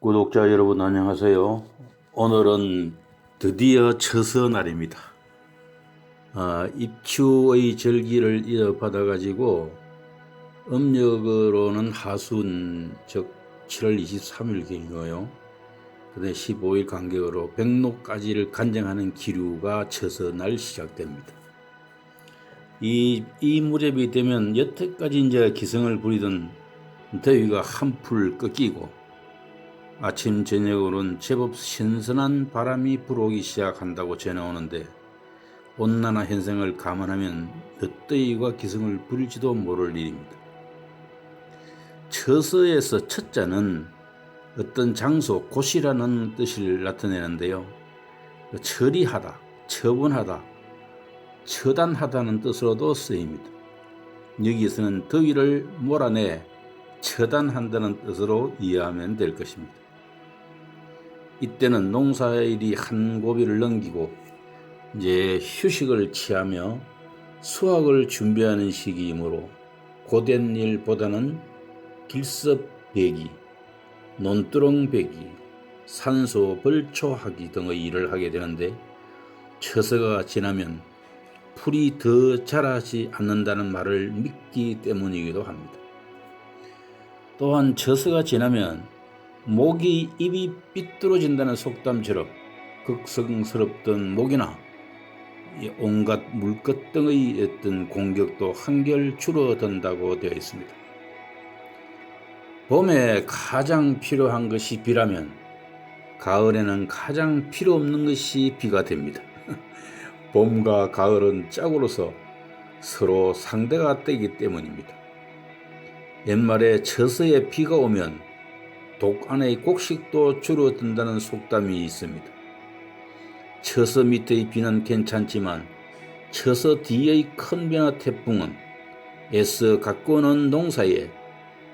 구독자 여러분 안녕하세요. 오늘은 드디어 처서 날입니다. 아, 입추의 절기를 이어받아 가지고 음력으로는 하순 즉 7월 23일경이고요. 그다음 15일 간격으로 백록까지를 간정하는 기류가 처서 날 시작됩니다. 이, 이 무렵이 되면 여태까지 이제 기승을 부리던 더위가 한풀 꺾이고 아침 저녁으로는 제법 신선한 바람이 불어오기 시작한다고 전해오는데 온난화 현상을 감안하면 늦더위가 기승을 부릴지도 모를 일입니다. 처서에서 첫자는 어떤 장소, 곳이라는 뜻을 나타내는데요. 처리하다, 처분하다, 처단하다는 뜻으로도 쓰입니다. 여기서는 더위를 몰아내 처단한다는 뜻으로 이해하면 될 것입니다. 이때는 농사일이 한 고비를 넘기고 이제 휴식을 취하며 수확을 준비하는 시기이므로 고된 일보다는 길섭배기, 논두렁배기, 산소 벌초하기 등의 일을 하게 되는데 처서가 지나면 풀이 더 자라지 않는다는 말을 믿기 때문이기도 합니다. 또한 처서가 지나면 목이 입이 삐뚤어진다는 속담처럼 극성스럽던 목이나 온갖 물것 등의 어떤 공격도 한결 줄어든다고 되어 있습니다. 봄에 가장 필요한 것이 비라면 가을에는 가장 필요 없는 것이 비가 됩니다. 봄과 가을은 짝으로서 서로 상대가 되기 때문입니다. 옛말에 처서에 비가 오면 독 안의 곡식도 줄어든다는 속담이 있습니다. 처서 밑의 비는 괜찮지만 처서 뒤의 큰 변화 태풍은 애써 가꾸는 농사에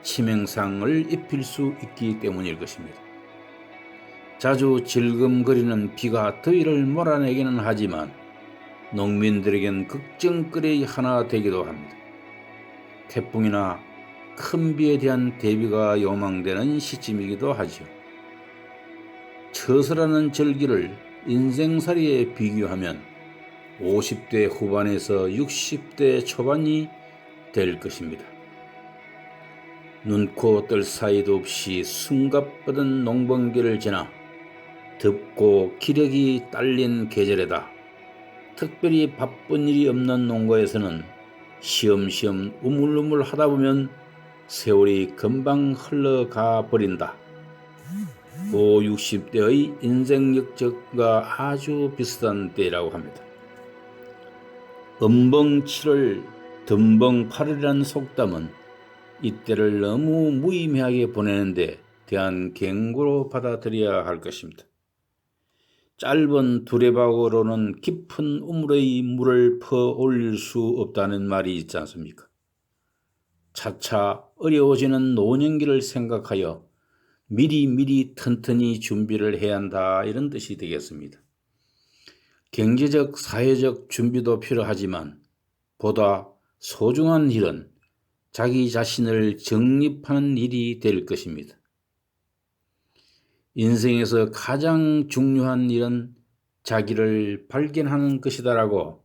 치명상을 입힐 수 있기 때문일 것입니다. 자주 질금거리는 비가 더위를 몰아내기는 하지만 농민들에겐 걱정거리 하나 되기도 합니다. 태풍이나 큰 비에 대한 대비가 요망되는 시점이기도 하죠. 처서라는 절기를 인생살이에 비교하면 50대 후반에서 60대 초반이 될 것입니다. 눈코 뜰 사이도 없이 숨가쁘던 농번기를 지나 덥고 기력이 딸린 계절에다 특별히 바쁜 일이 없는 농가에서는 시험시험 우물우물 하다 보면 세월이 금방 흘러가 버린다. 5, 60대의 인생 역적과 아주 비슷한 때라고 합니다. 음벙 7월 덤벙 8월이라는 속담은 이때를 너무 무의미하게 보내는데 대한 경고로 받아들여야 할 것입니다. 짧은 두레박으로는 깊은 우물의 물을 퍼 올릴 수 없다는 말이 있지 않습니까? 차차 어려워지는 노년기를 생각하여 미리 미리 튼튼히 준비를 해야 한다 이런 뜻이 되겠습니다. 경제적, 사회적 준비도 필요하지만 보다 소중한 일은 자기 자신을 정립하는 일이 될 것입니다. 인생에서 가장 중요한 일은 자기를 발견하는 것이다라고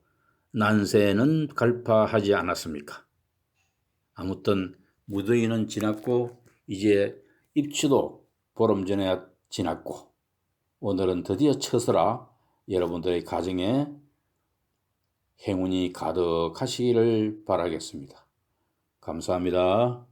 난세는 갈파하지 않았습니까? 아무튼 무더위는 지났고 이제 입추도 보름 전에 지났고 오늘은 드디어 처서라 여러분들의 가정에 행운이 가득하시기를 바라겠습니다. 감사합니다.